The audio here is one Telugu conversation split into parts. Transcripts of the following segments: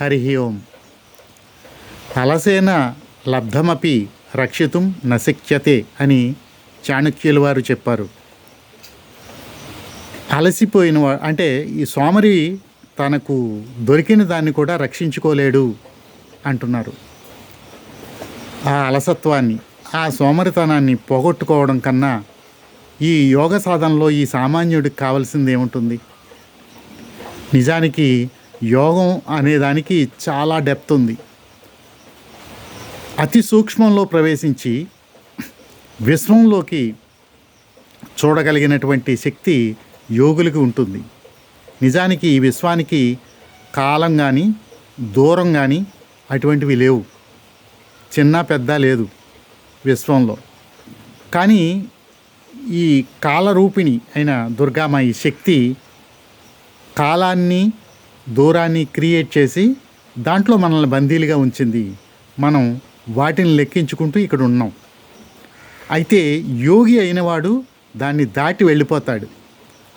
హరి ఓం అలసేన లబ్ధమపి రక్షితుం నశక్యతే అని చాణక్యుల వారు చెప్పారు. అలసిపోయిన అంటే ఈ సోమరి తనకు దొరికిన దాన్ని కూడా రక్షించుకోలేడు అంటున్నారు. ఆ అలసత్వాన్ని ఆ సోమరితనాన్ని పోగొట్టుకోవడం కన్నా ఈ యోగ సాధనలో ఈ సామాన్యుడికి కావాల్సింది ఏముంటుంది నిజానికి యోగం అనేదానికి చాలా డెప్త్ ఉంది. అతి సూక్ష్మంలో ప్రవేశించి విశ్వంలోకి చూడగలిగినటువంటి శక్తి యోగులకి ఉంటుంది. నిజానికి ఈ విశ్వానికి కాలం కానీ దూరం కానీ అటువంటివి లేవు. చిన్న పెద్ద లేదు విశ్వంలో. కానీ ఈ కాలరూపిణి అయిన దుర్గామాయి శక్తి కాలాన్ని దూరాన్ని క్రియేట్ చేసి దాంట్లో మనల్ని బందీలుగా ఉంచింది మనం వాటిని లెక్కించుకుంటూ ఇక్కడ ఉన్నాం. అయితే యోగి అయినవాడు దాన్ని దాటి వెళ్ళిపోతాడు.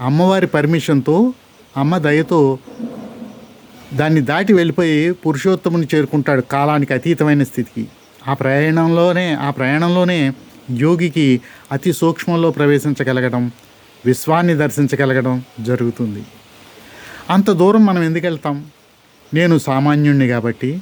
అమ్మవారి పర్మిషన్తో అమ్మ దయతో దాన్ని దాటి వెళ్ళిపోయి పురుషోత్తముని చేరుకుంటాడు కాలానికి అతీతమైన స్థితికి. ఆ ప్రయాణంలోనే ఆ ప్రయాణంలోనే యోగికి అతి సూక్ష్మంలో ప్రవేశించగలగడం విశ్వాన్ని దర్శించగలగడం జరుగుతుంది. అంత దూరం మనం ఎందుకు వెళ్తాం నేను సామాన్యుణ్ణి కాబట్టి.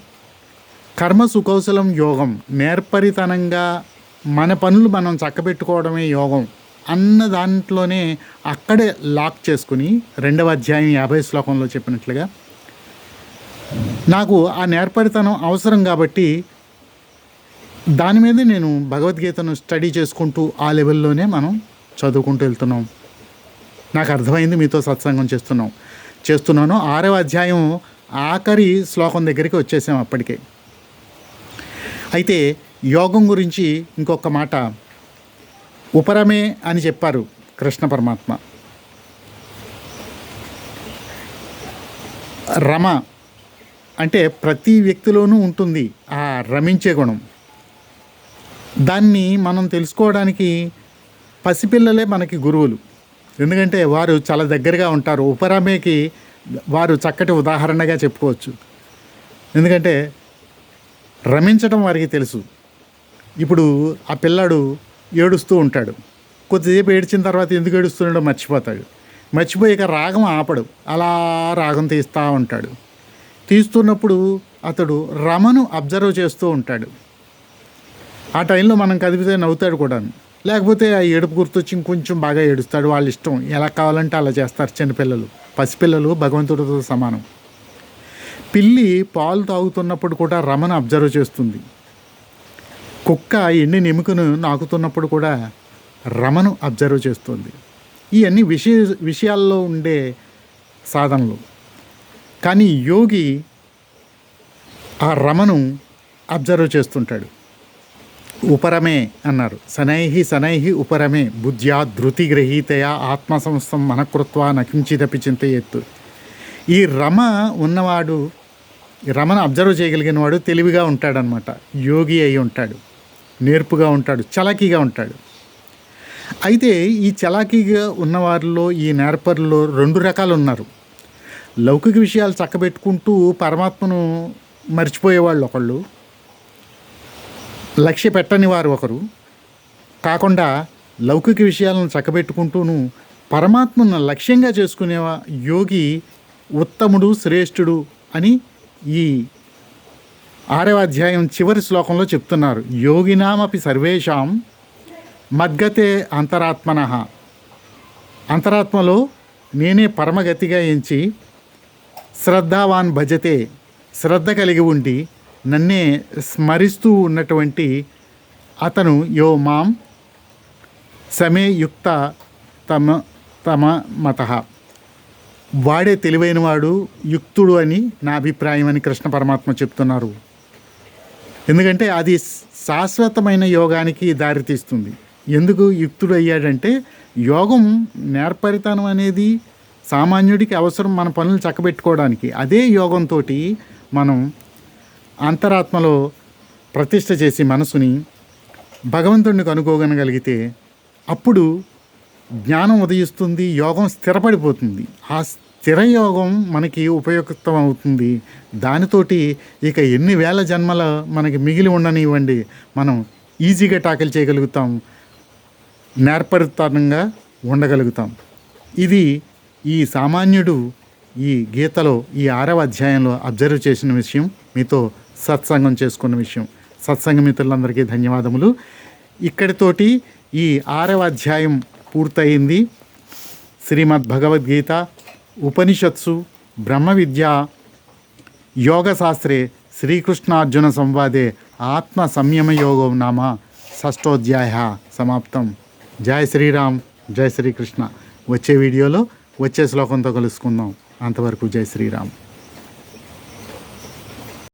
కర్మ సుకౌశలం యోగం. నేర్పరితనంగా మన పనులు మనం చక్కబెట్టుకోవడమే యోగం అన్న దాంట్లోనే అక్కడే లాక్ చేసుకుని రెండవ అధ్యాయం యాభై శ్లోకంలో చెప్పినట్లుగా నాకు ఆ నేర్పరితనం అవసరం కాబట్టి దాని మీద నేను భగవద్గీతను స్టడీ చేసుకుంటూ ఆ లెవెల్లోనే మనం చదువుకుంటూ వెళ్తున్నాం. నాకు అర్థమైంది మీతో సత్సంగం చేస్తున్నాం. చేస్తున్నాను. ఆరవ అధ్యాయం ఆఖరి శ్లోకం దగ్గరికి వచ్చేసాం అప్పటికే. అయితే యోగం గురించి ఇంకొక మాట. ఉపరమే అని చెప్పారు కృష్ణ పరమాత్మ. రమ అంటే ప్రతి వ్యక్తిలోనూ ఉంటుంది ఆ రమించే గుణం. దాన్ని మనం తెలుసుకోవడానికి పసిపిల్లలే మనకి గురువులు. ఎందుకంటే వారు చాలా దగ్గరగా ఉంటారు. ఉపరమేకి వారు చక్కటి ఉదాహరణగా చెప్పుకోవచ్చు. ఎందుకంటే రమించడం వారికి తెలుసు. ఇప్పుడు ఆ పిల్లాడు ఏడుస్తూ ఉంటాడు. కొద్దిసేపు ఏడ్చిన తర్వాత ఎందుకు ఏడుస్తున్నాడో మర్చిపోతాడు. మర్చిపోయాక రాగం ఆపడు. అలా రాగం తీస్తూ ఉంటాడు. తీస్తున్నప్పుడు అతడు రమను అబ్జర్వ్ చేస్తూ ఉంటాడు. ఆ టైంలో మనం కదిపితే నవ్వుతాడు కూడా లేకపోతే ఆ ఏడుపు గుర్తొచ్చి ఇంకొంచెం బాగా ఏడుస్తాడు వాళ్ళ ఇష్టం. ఎలా కావాలంటే అలా చేస్తారు చిన్నపిల్లలు. పసిపిల్లలు భగవంతుడితో సమానం. పిల్లి పాలు తాగుతున్నప్పుడు కూడా రమను అబ్జర్వ్ చేస్తుంది. కుక్క ఎన్ని ఎముకను నాకుతున్నప్పుడు కూడా రమను అబ్జర్వ్ చేస్తుంది. ఇవన్నీ విషయ విషయాల్లో ఉండే సాధనలు. కానీ యోగి ఆ రమను అబ్జర్వ్ చేస్తుంటాడు. ఉపరమే అన్నారు. శనైహి శనైహి ఉపరమే బుద్ధ్యా ధృతి గ్రహీతయా ఆత్మసంస్థం మనకృత్వ నకించిదపి చింతయెత్తు. ఈ రమ ఉన్నవాడు రమను అబ్జర్వ్ చేయగలిగిన వాడు తెలివిగా ఉంటాడనమాట యోగి అయి ఉంటాడు. నేర్పుగా ఉంటాడు. చలాకీగా ఉంటాడు. అయితే ఈ చలాకీగా ఉన్నవారిలో ఈ నేర్పర్లో రెండు రకాలు ఉన్నారు లౌకిక విషయాలు చక్కబెట్టుకుంటూ పరమాత్మను మర్చిపోయేవాళ్ళు ఒకళ్ళు. లక్ష్య పెట్టని వారు ఒకరు. కాకుండా లౌకిక విషయాలను చక్కబెట్టుకుంటూను పరమాత్మను లక్ష్యంగా చేసుకునే యోగి ఉత్తముడు శ్రేష్ఠుడు అని ఈ ఆరవ అధ్యాయం చివరి శ్లోకంలో చెప్తున్నారు. యోగినామపి సర్వేషాం మద్గతే అంతరాత్మన. అంతరాత్మలో నేనే పరమగతిగా ఎంచి శ్రద్ధావాన్ భజతే శ్రద్ధ కలిగి ఉండి నన్నే స్మరిస్తూ ఉన్నటువంటి అతను యో మాం సమే యుక్త తమ తమ మత. వాడే తెలివైనవాడు యుక్తుడు అని నా అభిప్రాయం అని కృష్ణ పరమాత్మ చెప్తున్నారు. ఎందుకంటే అది శాశ్వతమైన యోగానికి దారితీస్తుంది ఎందుకు యుక్తుడు అయ్యాడంటే యోగం నేర్పరితనం అనేది సామాన్యుడికి అవసరం మన పనులు చక్కబెట్టుకోవడానికి. అదే యోగంతో మనం అంతరాత్మలో ప్రతిష్ట చేసి మనసుని భగవంతుడిని కనుగోగనగలిగితే అప్పుడు జ్ఞానం ఉదయిస్తుంది యోగం స్థిరపడిపోతుంది. ఆ స్థిరయోగం మనకి ఉపయుక్తం అవుతుంది దానితోటి ఇక ఎన్ని వేల జన్మల మనకి మిగిలి ఉండనివ్వండి. మనం ఈజీగా టాకిల్ చేయగలుగుతాం. నేర్పరితనంగా ఉండగలుగుతాం. ఇది ఈ సామాన్యుడు ఈ గీతలో ఈ ఆరవ అధ్యాయంలో అబ్జర్వ్ చేసిన విషయం. మీతో సత్సంగం చేసుకున్న విషయం. సత్సంగ మిత్రులందరికీ ధన్యవాదములు. ఇక్కడితోటి ఈ ఆరవ అధ్యాయం పూర్తయింది. శ్రీమద్ భగవద్గీత ఉపనిషత్సు బ్రహ్మ విద్య యోగశాస్త్రే శ్రీకృష్ణార్జున సంవాదే ఆత్మ సంయమ యోగం నామ షష్టోధ్యాయ సమాప్తం. జై శ్రీరామ్ జై శ్రీకృష్ణ. వచ్చే వీడియోలో వచ్చే శ్లోకంతో కలుసుకుందాం. అంతవరకు జై శ్రీరామ్.